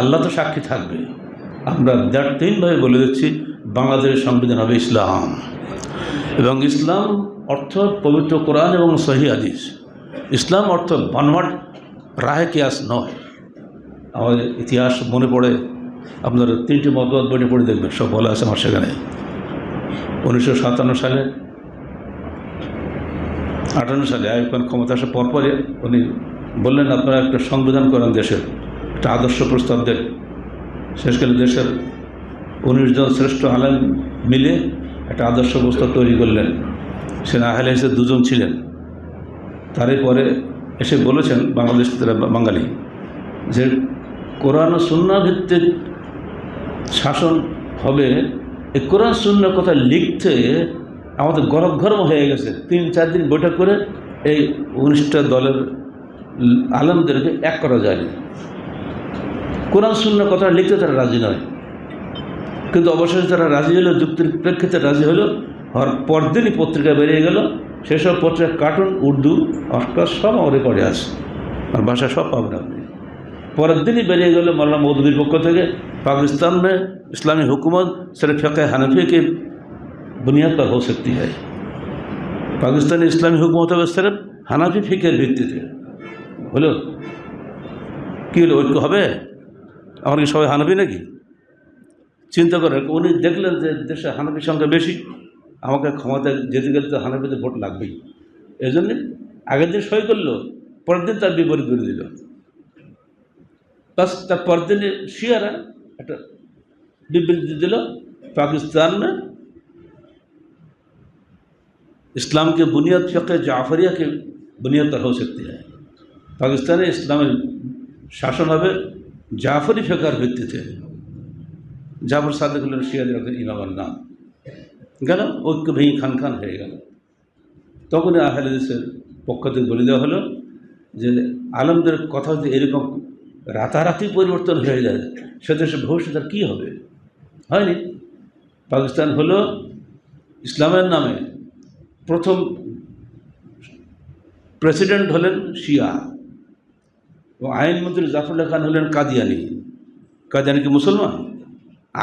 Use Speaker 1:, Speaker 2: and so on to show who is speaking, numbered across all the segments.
Speaker 1: আল্লাহ তো সাক্ষী থাকবে। আমরা দ্যাট তিনভাবে বলে দিচ্ছি, বাংলাদেশের সংবিধান হবে ইসলাম। এবং ইসলাম অর্থ পবিত্র কোরআন এবং সহি হাদিস। ইসলাম অর্থ বানোয়াট রায় কিয়াস নয়। আমাদের ইতিহাস মনে পড়ে, আপনার তিনটি মতবাদ বইটি পড়ে দেখবেন, সব বলা আছে আমার সেখানে। উনিশশো সাতান্ন সালে, আটান্ন সালে আয়ুব ক্ষমতা আসার পরপরে উনি বললেন, আপনারা একটা সংবিধান করেন দেশের। একটা আদর্শ প্রস্তাব দেন। শেষকালে দেশের উনিশ জন শ্রেষ্ঠ আলেম মিলে একটা আদর্শ প্রস্তাব তৈরি করলেন। সে আহলে এসে দুজন ছিলেন। তারই পরে এসে বলেছেন বাংলাদেশ বাঙালি যে কোরআন ও সুন্না ভিত্তিক শাসন হবে। এই কোরআন সুন্নার কথা লিখতে আমাদের গরম গরম হয়ে গেছে। তিন, চার দিন বৈঠক করে এই উনিশটা দলের আলমদেরকে এক করা যায়নি কোরআন শূন্য কথা লিখতে তারা রাজি নয় কিন্তু অবশেষে তারা রাজি হলো যুক্তির প্রেক্ষিতে রাজি হলো হওয়ার পরদিনই পত্রিকা বেরিয়ে গেল সেসব পত্রিকা কার্টুন উর্দু অস্কার সব আমার রেকর্ডে আছে আর ভাষা সব পাবেন আপনি পরের দিনই বেরিয়ে গেল মৌলানা মৌদুদির পক্ষ থেকে पाकिस्तान में इस्लामी हुकूमत सिर्फ फ़क़ हनफी की बुनियाद पर हो सकती है पाकिस्तानी इस्लामी हुकूमत হবে सिर्फ হানাফি ফিকের ভিত্তিতে হলো কী হলো ঐক্য হবে আমার কি সবাই হানাফি নাকি চিন্তা করে উনি দেখলেন যে দেশে হানাফির সংখ্যা বেশি আমাকে ক্ষমতায় যেতে গেলে তো হানাফিতে ভোট লাগবেই এই জন্যে আগের দিন সই করলো পরের দিন তার বিপরীত করে দিল বাস তার পরের দিনে শিয়ারা একটা বিবৃতি दिल पाकिस्तान में इस्लाम के बुनियाद फ़क़ जाफरिया के बुनियाद पर हो सकती है পাকিস্তানে ইসলামের শাসন হবে জাফরি ফেকার ভিত্তিতে জাফর সাদেক হলেন শিয়াদের একজন ইমামের নাম। গেল, ঐক্য ভেঙে খান খান হয়ে গেল। তখনই আহলে দেশের পক্ষ থেকে বলে দেওয়া হলো যে আলমদের কথা যদি এরকম রাতারাতি পরিবর্তন হয়ে যায় সে দেশের ভবিষ্যৎ আর কী হবে? হয়নি। পাকিস্তান হলো ইসলামের নামে প্রথম প্রেসিডেন্ট হলেন শিয়া। এবং আইনমন্ত্রী জাফরুল্লাহ খান হলেন কাদিয়ানি। কাদিয়ানি কি মুসলমান?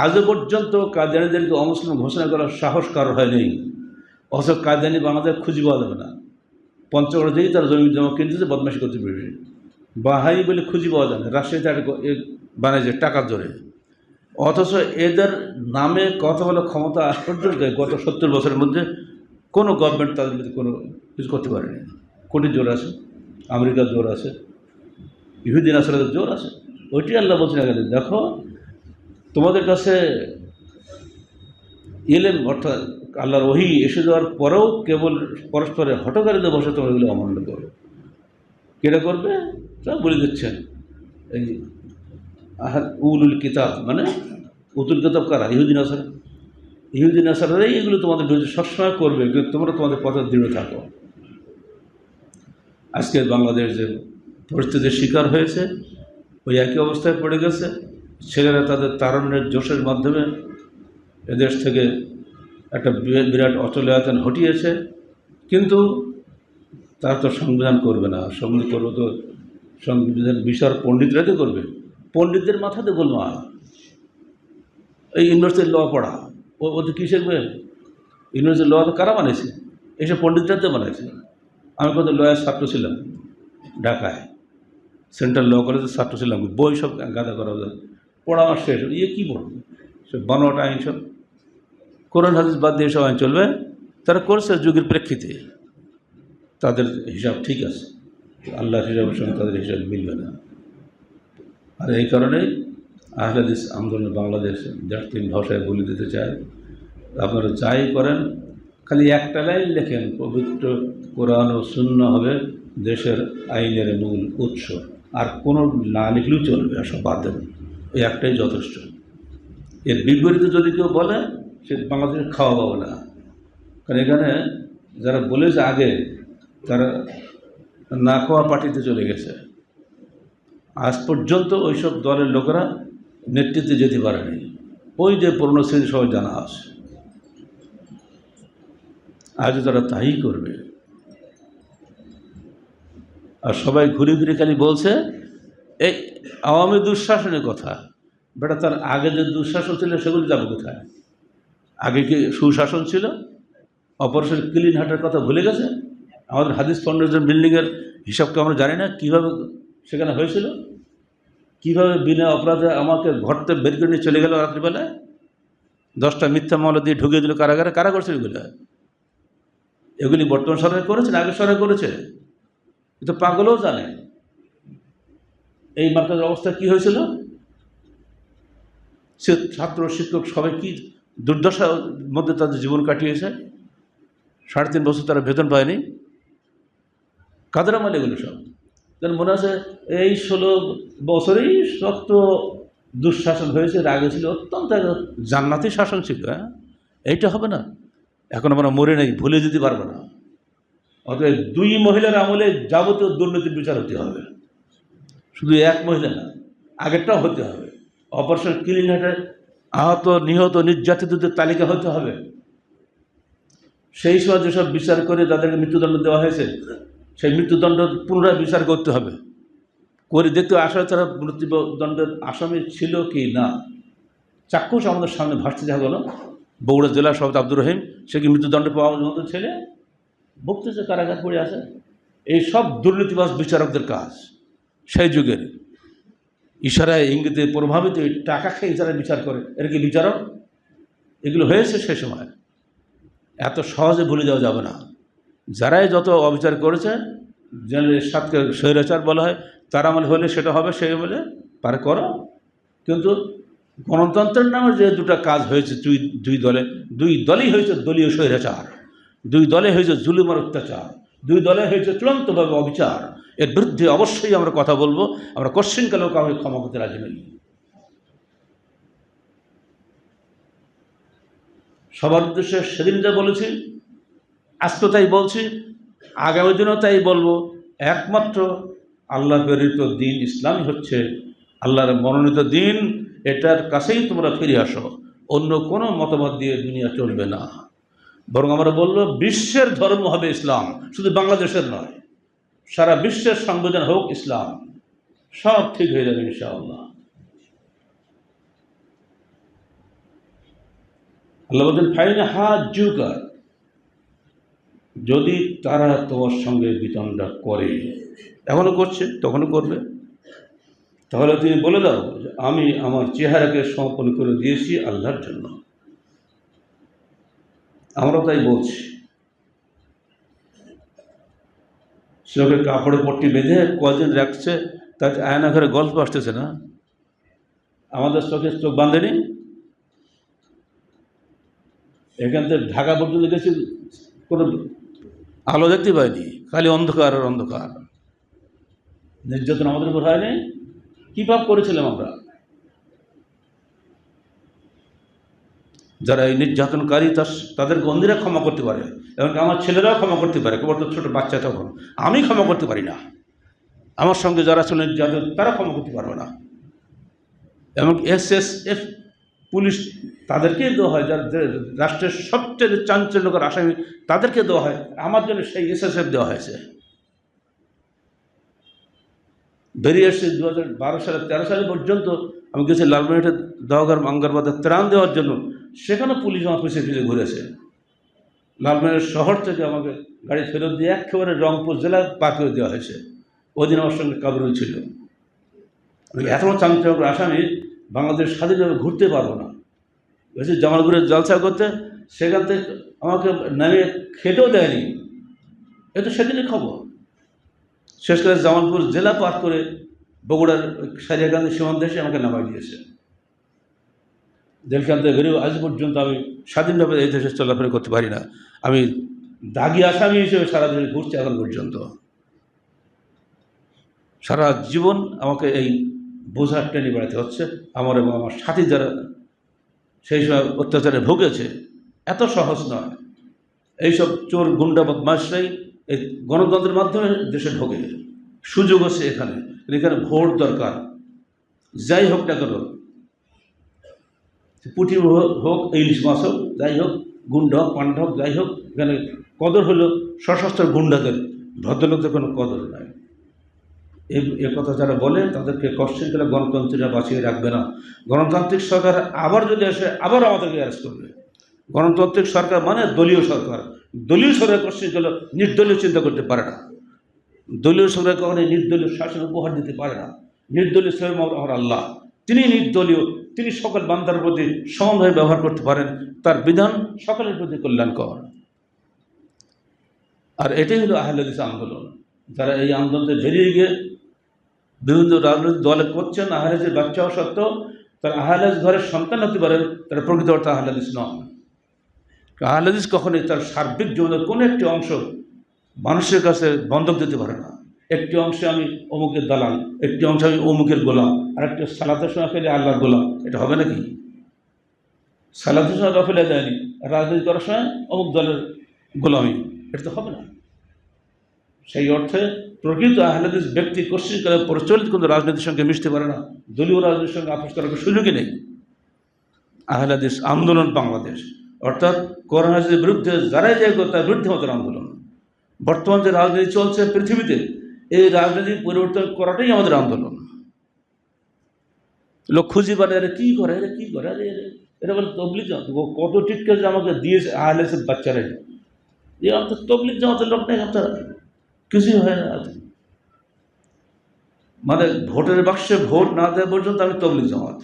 Speaker 1: আজও পর্যন্ত কাদিয়ানিদেরকে অমুসলিম ঘোষণা করার সাহস কারও হয়নি অথচ কাদিয়ানি বাংলাদেশ খুঁজে পাওয়া যাবে না। পঞ্চগড় থেকেই তারা জমি জমা কিনতেছে বদমাশি করতে পেরেছে বাহাই বলে খুঁজে পাওয়া যাবে রাজশাহীতে একটা বানিয়েছে টাকার জোরে। অথচ এদের নামে কথা বলে ক্ষমতা পর্যন্ত গত সত্তর বছরের মধ্যে কোনো গভর্নমেন্ট তাদের মধ্যে কোনো কিছু করতে পারেনি। কোটির জোর আছে? আমেরিকার জোর আছে? ইহুদিন আসলের জোর আছে। ওইটি আল্লাহ বলছেন এখানে দেখো, তোমাদের কাছে এলেন অর্থাৎ আল্লাহর ওহি এসে যাওয়ার পরেও কেবল পরস্পরের হটকারিতে বসে তোমরা এগুলো অমান্য করো। কেটা করবে? তা বলে দিচ্ছেন, এই উলুল কিতাব মানে উতুল কিতাব কারা? ইহুদিন আসার ইহুদিন আসারাই এগুলো তোমাদের বিরুদ্ধে সবসময় করবে কিন্তু তোমরা তোমাদের পথে দৃঢ় থাকো। আজকে বাংলাদেশ যে পরিস্থিতির শিকার হয়েছে, ওই একই অবস্থায় পড়ে গেছে। ছেলেরা তাদের তারণ্যের জোশের মাধ্যমে এদেশ থেকে একটা বিরাট অচলায়তন ঘটিয়েছে কিন্তু তারা তো সংবিধান করবে না। সংবিধান করবে তো সংবিধান বিষয় পণ্ডিতরা তো করবে। পণ্ডিতদের মাথাতে গোলমা এই ইউনিভার্সিটির ল পড়া। ও ওদের কী শিখবে? ইউনিভার্সিটির ল তো কারা বানিয়েছে এসব পণ্ডিতরা তো বানিয়েছে আমি কত লয়ার ছাত্র ছিলাম ঢাকায়। সেন্ট্রাল ল কলেজের ছাত্র ছিলাম, বই সব গাদা করা যায়। পড়া আমার শেষ ইয়ে কী পড়বে সব বানোয়াট আইন সব। কোরআন, হাদিস বাদ দিয়ে সব আইন চলবে। তারা করছে যুগের প্রেক্ষিতে। তাদের হিসাব ঠিক আছে। আল্লাহর হিসাবের সঙ্গে তাদের হিসাব মিলবে না। আর এই কারণেই আহলাদিস আন্দোলন বাংলাদেশ তিন ভাষায় বলে দিতে চায়। আপনারা যাই করেন, খালি একটা লাইন লেখেন, পবিত্র কোরআন ও শূন্য হবে দেশের আইনের মূল উৎস। আর কোনো না লিখলেও চলবে, আর সব বাদ ওই একটাই যথেষ্ট। এর বিপরীতে যদি কেউ বলে, সে বাংলাদেশে খাওয়া পাবে না। কারণ এখানে যারা বলেছে আগে, তারা না খাওয়া পার্টিতে চলে গেছে। আজ পর্যন্ত ওইসব দলের লোকেরা নেতৃত্বে যেতে পারেনি। ওই যে পুরনো শ্রেণি সবাই জানা আছে। আজও তারা তাই করবে আর সবাই ঘুরে ফিরে খালি বলছে, এই আওয়ামী দুঃশাসনের কথা, বেটা তার আগে যে দুঃশাসন ছিল সেগুলো যাবে কোথায়? আগে কি সুশাসন ছিল? অপারেশন ক্লিন হাটের কথা ভুলে গেছে? আমাদের হাদিস ফাউন্ডেশন বিল্ডিংয়ের হিসাবকে আমরা জানি না, কীভাবে সেখানে হয়েছিল? কীভাবে বিনা অপরাধে আমাকে ঘরতে বের করে নিয়ে চলে গেল রাত্রিবেলায়? দশটা মিথ্যা মামলা দিয়ে ঢুকিয়ে দিল কারাগারে কারা করছে এগুলো এগুলি বর্তমান সরকার করেছে না আগের সরকার করেছে? এ তো পাগলও জানে। এই মার্কাজের অবস্থা কি হয়েছিল? সে ছাত্র, শিক্ষক সবাই কি দুর্দশার মধ্যে তাদের জীবন কাটিয়েছে? সাড়ে তিন বছর তারা বেতন পায়নি। কাদের আমল এগুলো সব? যেন মনে আছে, এই ষোলো বছরেই শক্ত দুঃশাসন হয়েছে আগে ছিল, অত্যন্ত জান্নাতি শাসন ছিল হ্যাঁ? এইটা হবে না। এখন আমরা মরে নেই, ভুলে যেতে পারব না। অতএব দুই মহিলার আমলে যাবতীয় দুর্নীতির বিচার হতে হবে। শুধু এক মহিলা না, আগেরটাও হতে হবে। অপারেশন ক্লিন হাটে আহত, নিহত, নির্যাতিতদের তালিকা হতে হবে। সেই সময় যেসব বিচার করে তাদেরকে মৃত্যুদণ্ড দেওয়া হয়েছে, সেই মৃত্যুদণ্ড পুনরায় বিচার করতে হবে। করে দেখতে আসলে তারা মৃত্যুদণ্ডের আসামি ছিল কি না। চাক্ষুষ আমাদের সামনে ভাসতে গেল বগুড়া জেলার সভাপতি আব্দুর রহিম, সে কি মৃত্যুদণ্ড পাওয়ার মতো ছেলে? ভুগতেছে কারাগার পড়ে আছে। এই সব দুর্নীতিবাস বিচারকদের কাজ। সেই যুগের ইশারায় ইঙ্গিতে প্রভাবিত টাকা খেয়ে যারা বিচার করে, এর কি বিচারক? এগুলো হয়েছে সে সময়। এত সহজে ভুলে যাওয়া যাবে না। যারাই যত অবিচার করেছে সাতকে স্বৈরাচার বলা হয়, তার আমল হলে সেটা হবে সেই বলে, পারে করো। কিন্তু গণতন্ত্রের নামে যে দুটো কাজ হয়েছে, দুই দুই দলে দুই দলই হয়েছে দলীয় স্বৈরাচার। দুই দলে হয়েছে জুলুমার অত্যাচার, দুই দলে হয়েছে চূড়ান্তভাবে অবিচার। এর বিরুদ্ধে অবশ্যই আমরা কথা বলব, আমরা কোশ্চিনকালেও কাউকে ক্ষমা করতে রাজি নই? সবার উদ্দেশ্যে সেদিন যা বলেছি আজকে তাই বলছি, আগামী দিনও তাই বলব, একমাত্র আল্লাহ প্রেরিত দিন ইসলামই হচ্ছে আল্লাহর মনোনীত দিন, এটার কাছেই তোমরা ফিরে আসো, অন্য কোনো মতামত দিয়ে দুনিয়া চলবে না। বরং আমরা বলল বিশ্বের ধর্ম হবে ইসলাম, শুধু বাংলাদেশের নয়। সারা বিশ্বের সংবিধান হোক ইসলাম, সব ঠিক হয়ে যাবে ইনশাআল্লাহ। আল্লাহ বলছেন, ফাইন হা জুকার যদি তারা তোমার সঙ্গে বিতণ্ডা করে এখনও করছে, তখনও করবে। তাহলে তুমি বলে দাও আমি আমার চেহারাকে সমর্পণ করে দিয়েছি আল্লাহর জন্য। আমরা তাই বলছি। চোখে কাপড়ে পট্টি বেঁধে কদিন রাখছে, তাতে আয়না ঘরে গল্প আসতেছে না। আমাদের চোখে চোখ বাঁধেনি। এখান থেকে ঢাকা পর্যন্ত গেছি, কোনো আলো দেখতে পাইনি, খালি অন্ধকার আর অন্ধকার। নির্যাতন আমাদের উপর হয়নি কী পাপ করেছিলাম আমরা? যারা এই নির্যাতনকারী, তার তাদের গন্ধিরা ক্ষমা করতে পারে, এমনকি আমার ছেলেরাও ক্ষমা করতে পারে, কেবল তো ছোটো বাচ্চা তখন। আমি ক্ষমা করতে পারি না। আমার সঙ্গে যারা ছিল নির্যাতন, তারা ক্ষমা করতে পারবে না। এবং এস এস এফ পুলিশ তাদেরকেই দেওয়া হয়, যার রাষ্ট্রের সবচেয়ে চাঞ্চল্যকর আসামি তাদেরকে দেওয়া হয়, আমার জন্য সেই এস এস এফ দেওয়া হয়েছে। বেরিয়ে এসছে দু হাজার বারো সালে তেরো সালে পর্যন্ত, আমি গেছি লালমনিরহাটে দহগার মাঙ্গারবাদের ত্রাণ দেওয়ার জন্য। সেখানে পুলিশ আমার পিছিয়ে পিছিয়ে ঘুরেছে। লালমনিরহাট শহর থেকে আমাকে গাড়ি ফেরত দিয়ে একেবারে রংপুর জেলায় পাঠিয়ে দেওয়া হয়েছে। ওই দিন আমার সঙ্গে কাবরুল ছিল। এত চাঞ্চল্যকর আসামি, বাংলাদেশ স্বাধীনভাবে ঘুরতে পারব না। গেছি জামালপুরের জলসা করতে, সেখান থেকে আমাকে নামিয়ে খেটেও দেয়নি। এ তো সেদিনই খবর। শেষ করে জামালপুর জেলা পার করে বগুড়ার সারিয়াকান্দি সীমান্তে এসে আমাকে নামাই দিয়েছে। জেলখান থেকে বেরিয়ে আজ পর্যন্ত আমি স্বাধীনভাবে এই দেশে চলাফেরা করতে পারি না। আমি দাগি আসামি হিসেবে সারা দেশে ঘুরছি এখন পর্যন্ত। সারা জীবন আমাকে এই বোঝার টেনে বেড়াতে হচ্ছে। আমার এবং আমার সাথী যারা সেই সময় অত্যাচারে ভুগেছে, এত সহজ নয়। এইসব চোর, গুন্ডা, বদমাশরাই এই গণতন্ত্রের মাধ্যমে দেশে ঢোকে সুযোগ আছে এখানে। এখানে ভোট দরকার। যাই হোক না কেন পুঁটি হোক- ইলিশ মাছ হোক যাই হোক গুন্ডা হোক, পান্ডা হোক, যাই হোক, এখানে কদর হলো সশস্ত্র গুন্ডাদের ভদ্রলোকদের কোনো কদর নাই। এ কথা যারা বলে, তাদেরকে কষ্টের গেলে গণতন্ত্রীরা বাঁচিয়ে রাখবে না। গণতান্ত্রিক সরকার আবার যদি আসে, আবার আমাদেরকে অ্যারেস্ট করবে? গণতান্ত্রিক সরকার মানে দলীয় সরকার। দলীয় সরকার কষ্টের গেলে নির্দলীয় চিন্তা করতে পারে না। দলীয় সরকার কখনো নির্দলীয় শাসন উপহার দিতে পারে না। নির্দলীয় স্বয়ং আমার আল্লাহ। তিনি নির্দলীয়। তিনি সকল বান্দার প্রতি সমানভাবে ব্যবহার করতে পারেন, তার বিধান সকলের প্রতি কল্যাণকর। আর এটাই হলো আহলাদিস আন্দোলন। যারা এই আন্দোলনে বেরিয়ে গিয়ে বিভিন্ন রাজনৈতিক দলে করছেন আহলাদিসের বাচ্চা হওয়া সত্ত্বেও তারা আহলাদিস ঘরের সন্তান হতে পারেন তারা প্রকৃত অর্থে আহলাদিস নন। আহলাদিস কখনোই তার সার্বিক জীবনের কোনো একটি অংশ মানুষের কাছে বন্ধক দিতে পারে না। একটি অংশে আমি অমুকের দালাল, একটি অংশে আমি অমুকের গোলাম, আর একটি সালাতের সময় ফেলে আল্লাহর গোলাম। এটা হবে নাকি? সালাতের সময় ফেলে যায়নি রাজনীতি করার সময় অমুক দলের গোলামি। এটা তো হবে না। সেই অর্থে প্রকৃত আহলাদিস ব্যক্তি কোশ্চিন করে প্রচলিত কোনো রাজনীতির সঙ্গে মিশতে পারে না। দলীয় রাজনীতির সঙ্গে আপোষ করার সুযোগই নেই। আহলাদিস আন্দোলন বাংলাদেশ। অর্থাৎ করোনার বিরুদ্ধে যারাই যায় তার বিরুদ্ধে আমাদের আন্দোলন, বর্তমান যে রাজনীতি চলছে পৃথিবীতে এই রাজনীতি পরিবর্তন করাটাই আমাদের আন্দোলন। লোক খুঁজি পারে আরে কী করে? আরে কী করে? আরে এটা বলে তবলিক কত টিটকে যে আমাকে দিয়েছে আহলেসের বাচ্চারা এ আমাদের তবলিক জামাতের লোক নেই আপনারা। কিছুই হয় না মানে ভোটের বাক্সে ভোট না দেওয়া পর্যন্ত আমি তবলিক জামাত।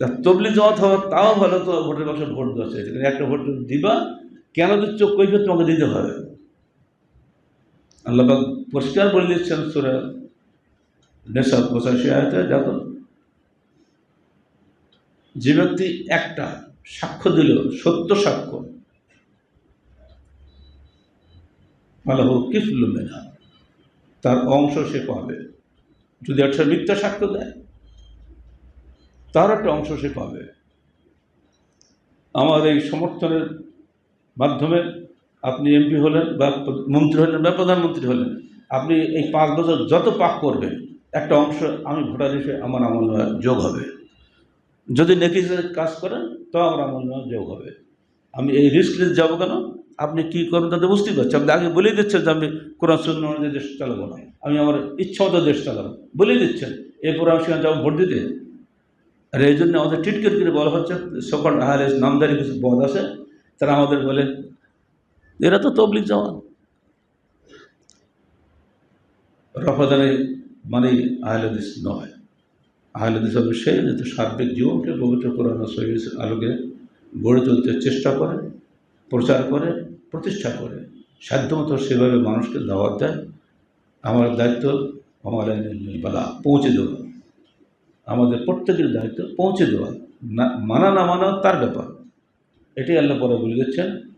Speaker 1: তা তবলিক জামাত হওয়া তাও ভালো তো ভোটের বাক্সে ভোট দেওয়া চাইছে একটা ভোট দিবা, কেন দিচ্ছ কৈফিয়ত তোমাকে দিতে হবে। আল্লাহ পাক পরিষ্কার বলে দিচ্ছেন সুরা নেশা পঁচাশি আয়তে দেখো যে ব্যক্তি একটা সাক্ষ্য দিল, সত্য সাক্ষ্য, আল্লাহ কিফলু মেনা তার অংশ সে পাবে। যদি একটা মিথ্যা সাক্ষ্য দেয়, তার একটা অংশ সে পাবে। আমার এই সমর্থনের মাধ্যমে আপনি এমপি হলেন বা মন্ত্রী হলেন বা প্রধানমন্ত্রী হলেন, আপনি এই পাঁচ বছর যত পাক করবেন, একটা অংশ আমি ভোটার হিসেবে আমার আমল যোগ হবে। যদি নেকি কাজ করেন তো আমার আমল যোগ হবে। আমি এই রিস্ক নিতে যাব কেন? আপনি কী করবেন তাতে বুঝতেই পারছি। আপনি আগে বলেই দিচ্ছেন যে আমি কোরআন শূন্য অনুযায়ী দেশ চালাবো না। আমি আমার ইচ্ছা মতো দেশ চালাবো। বলেই দিচ্ছেন। এরপর আমি সেখানে যাব ভোট দিতে। আর এই জন্য আমাদের টিটকেট করে বলা হচ্ছে, সকল আহারে নামদারি কিছু পদ আছে। তারা আমাদের বলে এরা তো তবলিক জওয়ান। রফাদানে মানে আহলেদিস নয়। আহলেদিস হবে সে যাতে সার্বিক জীবনকে পবিত্র করানো সহিত আলোকে গড়ে তুলতে চেষ্টা করে, প্রচার করে, প্রতিষ্ঠা করে। সাধ্যমতো সেভাবে মানুষকে দাওয়াত দেয়। আমার দায়িত্ব আমার বালা, পৌঁছে দেওয়া। আমাদের প্রত্যেকের দায়িত্ব পৌঁছে দেওয়া। না, মানা না মানা তার ব্যাপার। এটাই আল্লাহ পরে বলে দিচ্ছেন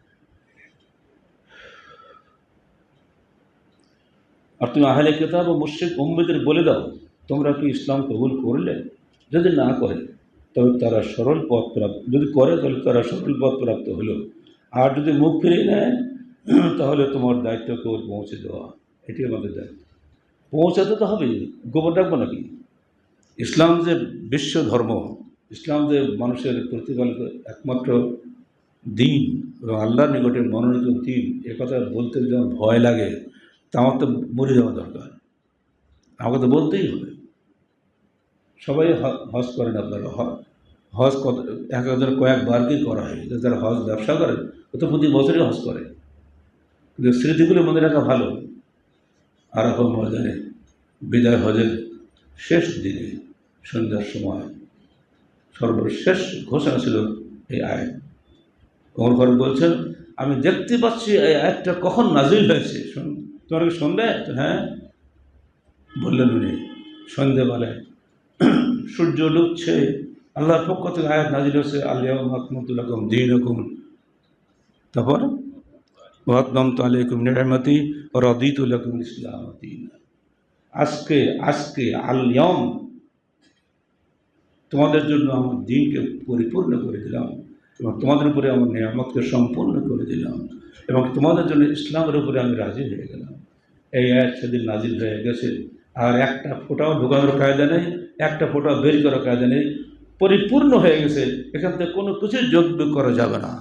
Speaker 1: আর তুমি আহলে কেতাব ও মুশ্রিক উম্মেদের বলে দাও, তোমরা কি ইসলাম কবুল করলে? যদি না করে, তবে তারা সরল পথ প্রাপ্ত, যদি করে, তাহলে তারা সরল পথ প্রাপ্ত হলো। আর যদি মুখ ফিরিয়ে নেয়, তাহলে তোমার দায়িত্ব কেউ পৌঁছে দেওয়া, এটি আমাদের দায়িত্ব। পৌঁছাতে তো হবেই গোবর রাখব নাকি? ইসলাম যে বিশ্ব ধর্ম, ইসলাম যে মানুষের প্রতিপালিত একমাত্র দিন এবং আল্লাহর নিকটে মনোনীত দিন, এ কথা বলতে যেমন ভয় লাগে। তা আমার তো মরে যাওয়া দরকার। আমাকে তো বলতেই হবে। সবাই হজ করেন আপনারা। হজ কত, এক একজনের কয়েকবার কি করা হয়। যারা হজ ব্যবসা করে ও তো প্রতি বছরই হজ করে। কিন্তু স্মৃতিগুলো মনে রাখা ভালো। আর এখন ময়দানে বিদায় হজের শেষ দিনে সন্ধ্যার সময় সর্বশেষ ঘোষণা ছিল এই আয় ওমর ফারুক বলছেন, আমি দেখতে পাচ্ছি এই আয়াতটা কখন নাজিল হয়েছে? শোন- তোমার কি সন্ধ্যে হ্যাঁ? বললেন উনি। সন্ধ্যেবেলায় সূর্য লুকছে আল্লাহর পক্ষ থেকে আয়াত নাজিল হয়েছে আল্লাহ মাকমতুল্লাহম দিন হুকুম তারপর ওয়াতনাম তালিকুম নিরামতি রদিতুল্লাকুম ইসলাম দিন। আজকে আজকে আল্যম তোমাদের জন্য আমার দিনকে পরিপূর্ণ করে দিলাম এবং তোমাদের উপরে আমার নিয়ামতকে সম্পূর্ণ করে দিলাম এবং তোমাদের জন্য ইসলামের উপরে আমি রাজি হয়ে গেলাম। এই আয়াত সেদিন নাজিল হয়ে গেছে। আর একটা ফোঁটাও ঢোকানোর কায়দা নেই, একটা ফোঁটাও বের করার কায়দা নেই। পরিপূর্ণ হয়ে গেছে, এখান থেকে কোনো কিছু যোগ করা যাবে না।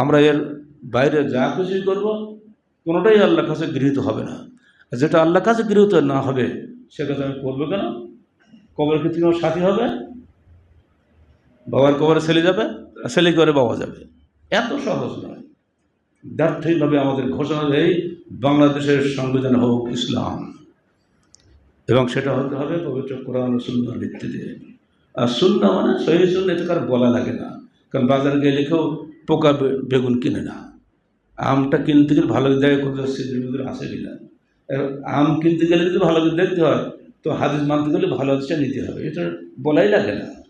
Speaker 1: আমরা এর বাইরে যা কিছুই করব, কোনোটাই আল্লাহর কাছে গৃহীত হবে না। যেটা আল্লাহ কাছে গৃহীত না হবে, সে আমি করব কেন? কবর ক্ষেত্রে আমার সাথী হবে? বাবার কবরে ছেলে যাবে ছেলে করে বাবা যাবে? এত সহজ নয়। ব্যর্থইভাবে আমাদের ঘোষণা দেয়, বাংলাদেশের সংবিধান হোক ইসলাম। এবং সেটা হতে হবে পবিত্র কোরআন সুন্দর ভিত্তিতে। আর সুন্না মানে সহি সুন্না, এটা কার বলা লাগে না। কারণ বাজারে গিয়ে লিখেও পোকা বেগুন কিনে না। আমটা কিনতে গেলে ভালো দেয় কোথাও সিদ্ধির ভিতরে আসে কিনা। আম কিনতে গেলে যদি ভালো দেখতে হয়, তো হাদিস মানতে গেলে ভালো হাদিসটা নিতে হবে। এটা বলাই লাগে না।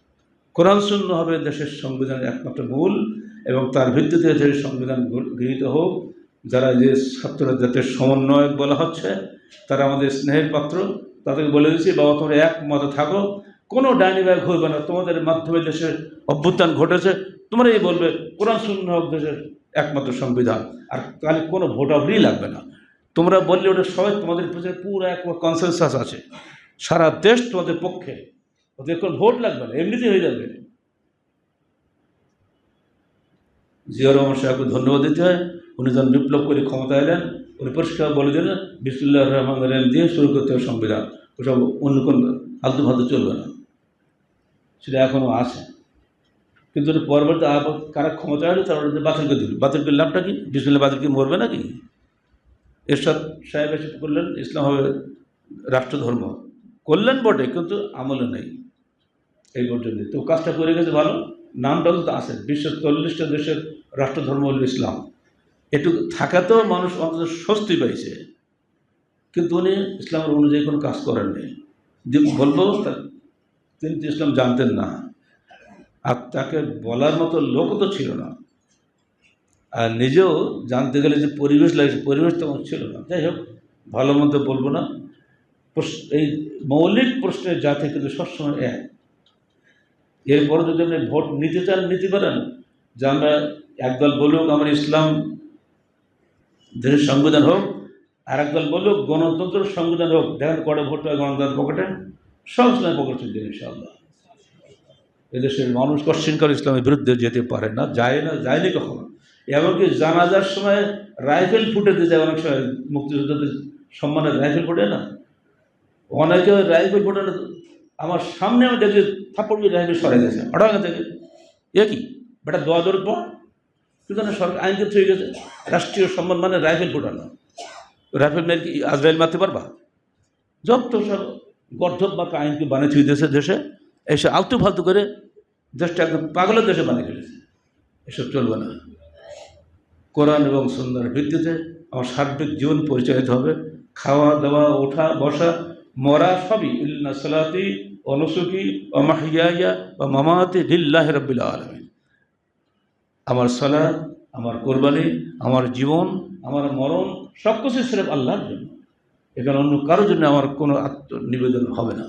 Speaker 1: কোরআন শূন্য হবে দেশের সংবিধানের একমাত্র মূল এবং তার ভিত্তিতে যে সংবিধান গৃহীত হোক, যারা যে ছাত্ররা জাতের সমন্বয়ক বলা হচ্ছে, তারা আমাদের স্নেহের পাত্র, তাদেরকে বলে দিচ্ছি, বাবা, তোমরা এক মতে থাকো। কোনো ডাইনি ব্যাগ হইবে না। তোমাদের মাধ্যমে দেশের অভ্যুত্থান ঘটেছে তোমরা এই বলবে, কোরআন শূন্য হোক দেশের একমাত্র সংবিধান। আর তাহলে কোনো ভোটাভুটি লাগবে না। তোমরা বললে ওটা সবাই তোমাদের পিছনে পুরো এক কনসেনসাস আছে। সারা দেশ তোমাদের পক্ষে। ওদের কোনো ভোট লাগবে না, এমনিতেই হয়ে যাবে। জিয়া রহমান সাহেবকে ধন্যবাদ দিতে হয়। উনি যখন বিপ্লব করে ক্ষমতা এলেন, উনি পরিষ্কার বলে দিলেন বিসমুল্লাহ রহমান রহিম দিয়ে শুরু করতে হবে সংবিধান। ওসব অন্য কোনো আলতু ফালতু চলবে না। সেটা এখনও আছে। কিন্তু পরবর্তী কারা ক্ষমতা হলে তারা ওটা বাতিল করে দিল বাতিল করে লাভটা কি? বিসমুল্লাহ বাতিল কি মরবে নাকি? এরশাদ সাহেব এসে করলেন ইসলাম হবে রাষ্ট্রধর্ম। করলেন বটে, কিন্তু আমলে নেই। এই পর্যন্ত তো কাজটা করে গেছে ভালো। নামটা তো আছে, বিশ্বের চল্লিশটা দেশের রাষ্ট্রধর্ম হল ইসলাম। একটু থাকাতেও মানুষ অন্তত স্বস্তি পাইছে। কিন্তু উনি ইসলামের অনুযায়ী কোনো কাজ করেননি যে বলব তিনি ইসলাম জানতেন না। আর তাকে বলার মতো লোকও তো ছিল না। আর নিজেও জানতে গেলে যে পরিবেশ লাগছে, পরিবেশ তেমন ছিল না। যাই হোক, ভালো মন্দ বলব না। এই মৌলিক প্রশ্নের জাতি কিন্তু সবসময় এক। এরপরে যদি আপনি ভোট নিতে চান, নিতে পারেন। যে আমরা একদল বলুক আমরা ইসলাম দেশের সংবিধান হোক আর একদল বলুক গণতন্ত্র সংবিধান হোক, দেখেন কটা ভোট হয় গণতন্ত্র পকেটে, সব ইসলাম পকেটে দেন ইনশাআল্লাহ। এদেশের মানুষ কশ্চিনকাল ইসলামের বিরুদ্ধে যেতে পারে না, যায় না, যায়নি কখনো। এমনকি জানাজার সময় রাইফেল ফুটে দিয়ে যায়, অনেক সময় মুক্তিযোদ্ধাদের সম্মানের রাইফেল ফুটে না। অনেকে রাইফেল ফুটে না আমার সামনে আমি দেখছি থাপ্পড় দিয়ে রাইফেল সরে গেছে হঠাৎ থেকে এ কি? বেটা দোয়া দৌড় পর কিন্তু সরকার আইন করতে হয়ে গেছে? রাষ্ট্রীয় সম্মান মানে রাইফেল ফুটানো রাইফেল মেরে কি আজরাইল মারতে পারবা? যত সব গর্ধব মার্কা আইনকে বানিয়ে থুয়ে দিয়েছে দেশে, এসে আলতু ফালতু করে দেশটা একদম পাগলের দেশে বানিয়ে ফেলেছে। এসব চলবে না। কোরআন এবং সুন্দর ভিত্তিতে আমার সার্বিক জীবন পরিচালিত হবে। খাওয়া দাওয়া, ওঠা, বসা, মরা সবই। ইল্লা সালাতি অনুসুকি ও মাহিয়া বা মামাতি লিল্লাহ রব্বিল আলমিন। আমার সলা আমার কোরবানি, আমার জীবন, আমার মরণ সব কিছু সেরেফ আল্লাহর জন্য। এখানে অন্য কারোর জন্য আমার কোনো আত্মনিবেদন হবে না।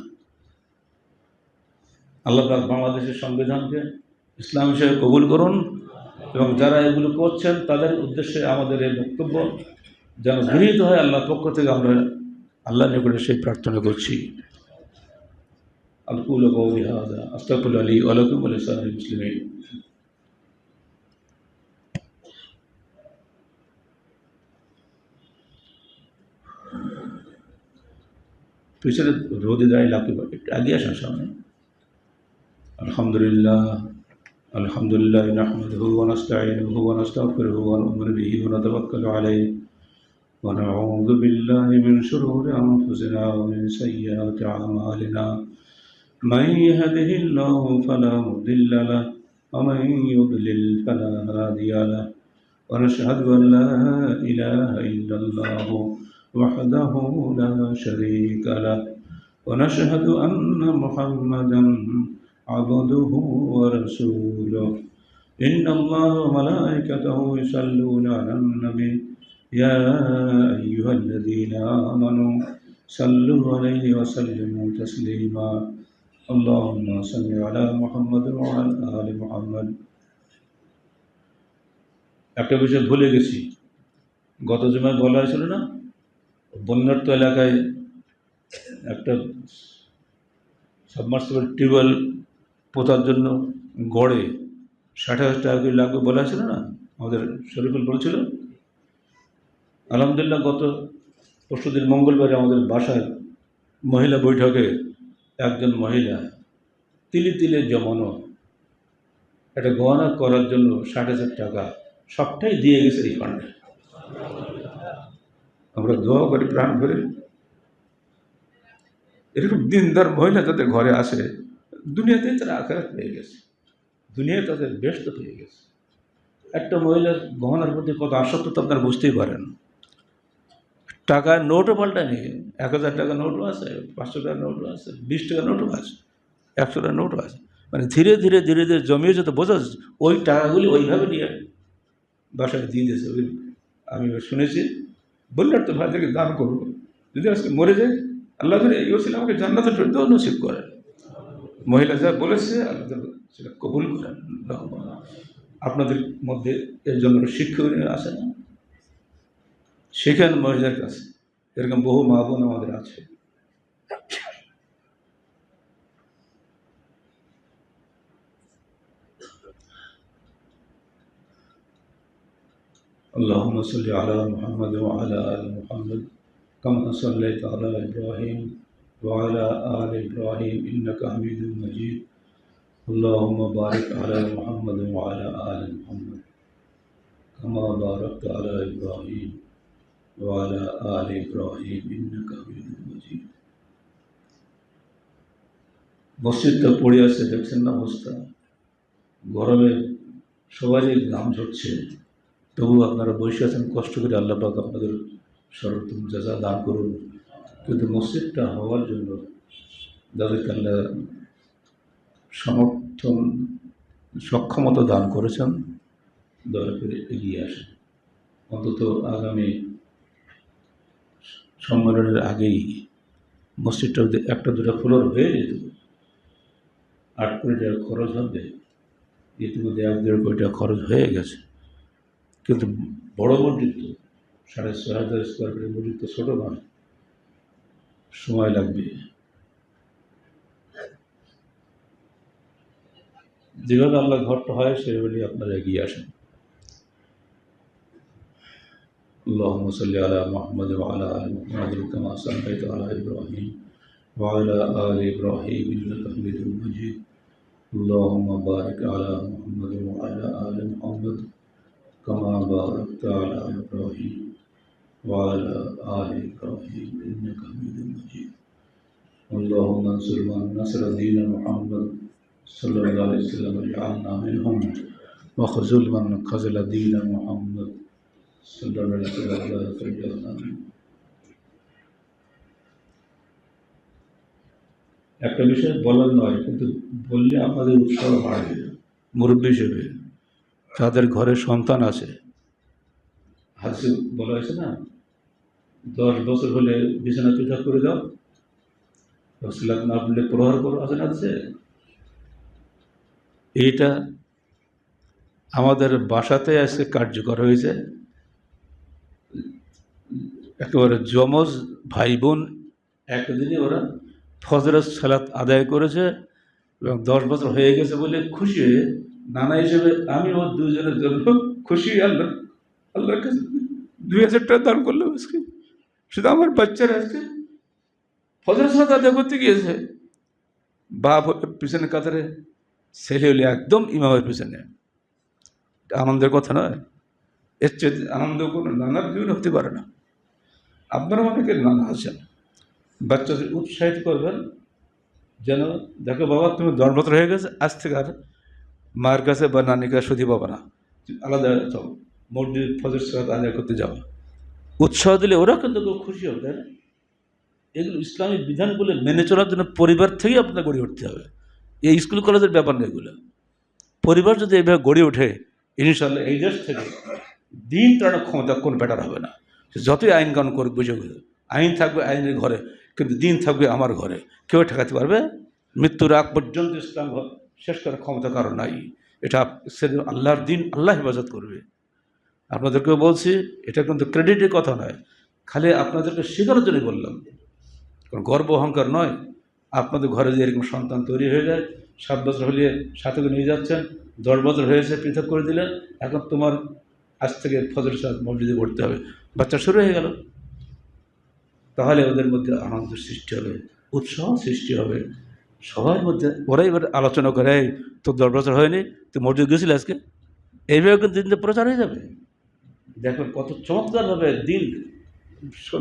Speaker 1: আল্লাহ পাক বাংলাদেশের সংবিধানকে, ইসলাম হিসেবে কবুল করুন এবং যারা এগুলো করছেন, তাদের উদ্দেশ্যে আমাদের এই বক্তব্য যেন গৃহীত হয়। আল্লাহর পক্ষ থেকে আমরা আল্লাহ নিকটে সেই প্রার্থনা করছি। اقول قولی هذا استغفر لي ولكم ولسائر المسلمين. پچھلے رو دے دائیں علاقے پر آ گیا شاہ شاہ نے الحمد للہ الحمد للہ نحمد ہو و نستعین ہو و نستغفر ہو و نؤمن به و نتوکل علیہ و نعوذ باللہ من شرور انفسنا و من سیئات اعمالنا۔ من يهده الله فلا مضل له ومن يضلل فلا هادي له. ونشهد أن لا إله إلا الله وحده لا شريك له. ونشهد أن محمدا عبده ورسوله. إن الله وملائكته يصلون على النبي. يا أيها الذين آمنوا صلوا عليه وسلموا تسليما. اللهم صل على محمد وعلى آل محمد একটা বিষয় ভুলে গেছি গত জমায় বলা হয়েছিল না বন্যার্ত এলাকায় একটা সাবমার্সিবল টিউবওয়েল পোতার জন্য গড়ে ষাট হাজার টাকা করে লাগবে বলা ছিল না আমাদের শরীফুল বলেছিল আলহামদুলিল্লাহ গত পরশুদিন মঙ্গলবারে আমাদের বাসায় মহিলা বৈঠকে একজন মহিলা, তিলে তিলে জমানো। একটা গহনা করার জন্য ষাট হাজার টাকা। সবটাই দিয়ে গেছে এই ফান্ডে আমরা দোয়া করি, প্রাণ ভরে। এরকম দিনদার মহিলা যাদের ঘরে আসে দুনিয়াতেই তারা আকারাত পেয়ে গেছে। দুনিয়ায় তাদের ব্যস্ত পেয়ে গেছে। একটা মহিলার গহনার প্রতি কত আসক্ত তো আপনারা বুঝতেই পারেন। টাকার নোটও পাল্টায়নি এক হাজার টাকা নোটও আছে, পাঁচশো টাকার নোটও আছে, বিশ টাকার নোটও আছে, একশো টাকার নোটও আছে। মানে ধীরে ধীরে ধীরে ধীরে জমিয়েছে তো বোঝা যাচ্ছে। ওই টাকাগুলি ওইভাবে নিয়ে বাসায় দিয়ে দিয়েছে। ওই আমি শুনেছি বললেন তো ভাইদেরকে দান করব যদি আজকে মরে যায়, আল্লাহ করে এই ওসিলা আমাকে জান্নাতের ফেরতেও নসিব করেন মহিলা যা বলেছে, আল্লাহ সেটা কবুল করেন। আপনাদের মধ্যে এর জন্য শিক্ষক আছে না শেখান মহিলার কাছে এরকম বহু মা বোন আমাদের আছে اللهم صل على محمد وعلى آل محمد كما صليت على إبراهيم وعلى آل إبراهيم إنك حميد مجيد اللهم بارك على محمد وعلى آل محمد كما باركت على إبراهيم وعلى آل إبراهيم إنك حميد مجيد মসজিদটা পড়ে আছে দেখছেন না অবস্থা গরমে সবারই ঘাম ঝরছে তবু আপনারা বসে আছেন কষ্ট করে আল্লাহ পাক আপনাদের সর্বোত্তম যাজা দান করুন কিন্তু মসজিদটা হওয়ার জন্য যাদেরকে আল্লাহ সমর্থন সক্ষমতা দান করেছেন দয়া করে এগিয়ে আসেন অন্তত আগামী সম্মেলনের আগেই মসজিদটা একটা দুটো ফ্লোর হয়ে যেত। আট কোটি টাকা খরচ হবে। ইতিমধ্যে এক দেড় কোটি টাকা খরচ হয়ে গেছে। কিন্তু বড় মসজিদ তো, সাড়ে ছয় হাজার স্কোয়ার ফিটের মসজিদ তো ছোটো নয়। সময় লাগবে। যেভাবে আল্লাহ ঘরটা হয় সেভাবে আপনারা এগিয়ে আসেন। اللهم صل على محمد وعلى ال محمد كما صليت على ابراهيم وعلى ال ابراهيم انك حميد مجيد. اللهم بارك على محمد وعلى ال محمد كما باركت على ابراهيم وعلى ال ابراهيم انك حميد مجيد. اللهم انصر من نصر دين محمد صلى الله عليه وسلم واجعلنا منهم وخذل من خذل دين محمد صلى الله عليه وسلم واجعلنا منهم একটা বিষয় বলার নয় কিন্তু বললে আমাদের উৎসাহ বাড়বে মুরব্বী হিসেবে তাদের ঘরে সন্তান আছে হাসি বলা হয়েছে না দশ বছর হলে বিছানা পৃথক করে দাও রসিলাত না বললে প্রহার করো আছে না আছে এইটা আমাদের বাসাতে আজকে কার্যকর হয়েছে একেবারে যমজ ভাই বোন একদিনে ওরা ফজরের সালাত আদায় করেছে এবং দশ বছর হয়ে গেছে বলে খুশি হয়ে নানা হিসেবে আমি ও দুজনের জন্য খুশি আল্লাহ আল্লাহর কাছে দুই হাজার টাকা দান করল আজকে। শুধু আমার বাচ্চারা আজকে ফজরের সালাত আদায় করতে গিয়েছে। বাপ পিছনে কাতারে ছেলে হলে একদম ইমামের পিছনে। আনন্দের কথা নয়। এর চেয়ে আনন্দ কোনো নানার জীবনে হতে পারে না। আপনারা অনেকে নানা আছেন বাচ্চাদের উৎসাহিত করবেন, যেন দেখো বাবা, তুমি দশ হয়ে গেছে, আজ থেকে আর মায়ের কাছে বা নানির কাছে সুধি পাবে না। আলাদা যাও মসজিদ ফজর সালাত আদায় করতে যাও। উৎসাহ দিলে ওরা কিন্তু খুব খুশি হবে, তাই না? এগুলো ইসলামী বিধানগুলো মেনে চলার জন্য পরিবার থেকেই আপনার গড়ে উঠতে হবে। এই স্কুল কলেজের ব্যাপার না এগুলো। পরিবার যদি এইভাবে গড়ে ওঠে ইনশাল্লাহ এই দেশ থেকে দিন তাড়ানোর ক্ষমতা কোন ব্যাটার হবে না। যতই আইন কানুন করুক, বুঝে আইন থাকবে আইনের ঘরে, কিন্তু দিন থাকবে আমার ঘরে। কেউ ঠেকাতে পারবে? মৃত্যুর আগ পর্যন্ত ইসলাম শেষ করার ক্ষমতা কারও নাই। এটা আল্লাহর দিন, আল্লাহ হেফাজত করবে। আপনাদেরকেও বলছি, এটা কিন্তু ক্রেডিটের কথা নয়। খালি আপনাদেরকে শেখানোর জন্যই বললাম। কোনো গর্ব অহংকার নয়। আপনাদের ঘরে যে এরকম সন্তান তৈরি হয়ে যায়, সাত বছর হলে সাথে নিয়ে যাচ্ছেন, দশ বছর হয়েছে পৃথক করে দিলেন, এখন তোমার আজ থেকে ফজর সাথ মসজিদে পড়তে হবে। বাচ্চা শুরু হয়ে গেল। তাহলে ওদের মধ্যে আনন্দ সৃষ্টি হবে উৎসাহ সৃষ্টি হবে। সবার মধ্যে ওরাই এবার আলোচনা করে "এই, তোর দশ বছর হয়নি তুই মসজিদ গেছিলি আজকে? এইভাবে কিন্তু দিনটা প্রচার হয়ে যাবে। দেখো কত চমৎকারভাবে দিন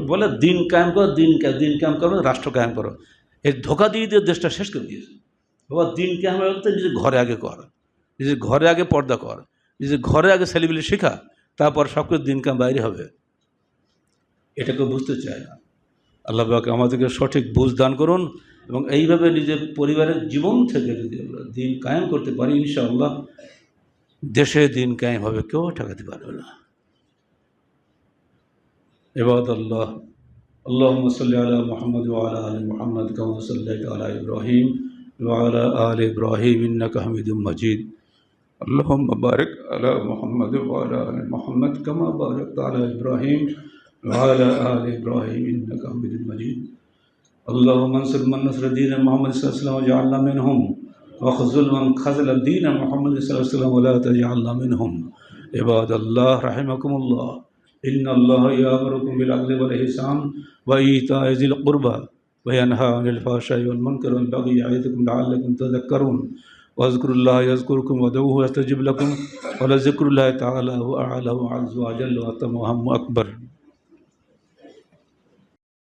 Speaker 1: বলে দিন কায়েম করো দিন দিন কায়েম করো রাষ্ট্র কায়েম করো। এই ধোকা দিয়ে দিয়ে দেশটা শেষ করে দিয়েছে। বাবা দিন কায়েম করতে নিজের ঘরে আগে কর নিজের ঘরে আগে পর্দা কর নিজের ঘরে আগে ছেলেবিলি শেখা তারপর সব কিছু দিন কাম বাইরে হবে। এটা কেউ বুঝতে চায় না আল্লাহ পাক আমাদেরকে সঠিক বুঝ দান করুন এবং এইভাবে নিজের পরিবারের জীবন থেকে যদি আমরা দিন কায়েম করতে পারি ইনশাআল্লাহ দেশে দিন কায়েম হবে কেউ ঠেকাতে পারবে না عباد الله اللهم صل على محمد وعلى ال محمد كما صليت على ابراهيم وعلى ال ابراهيم انك حميد مجيد اللهم بارك على محمد وعلى ال محمد كما باركت على ابراهيم وعلى ال ابراهيم انك حميد مجيد. اللهم انصر من نصر دين محمد صلى الله عليه وسلم وجعلنا منهم. وخذل من خذل دين محمد صلى الله عليه وسلم ولا تجعلنا منهم. عباد الله رحمكم الله. إن الله يأمركم بالعدل والإحسان وإيتاء ذي القربى وينهى عن الفحشاء والمنكر والبغي يعظكم لعلكم تذكرون. واذكروا الله يذكركم ودعوه يستجب لكم. ولذكر الله تعالى هو أعلى وأعز وأجل وأتم وأهم أكبر.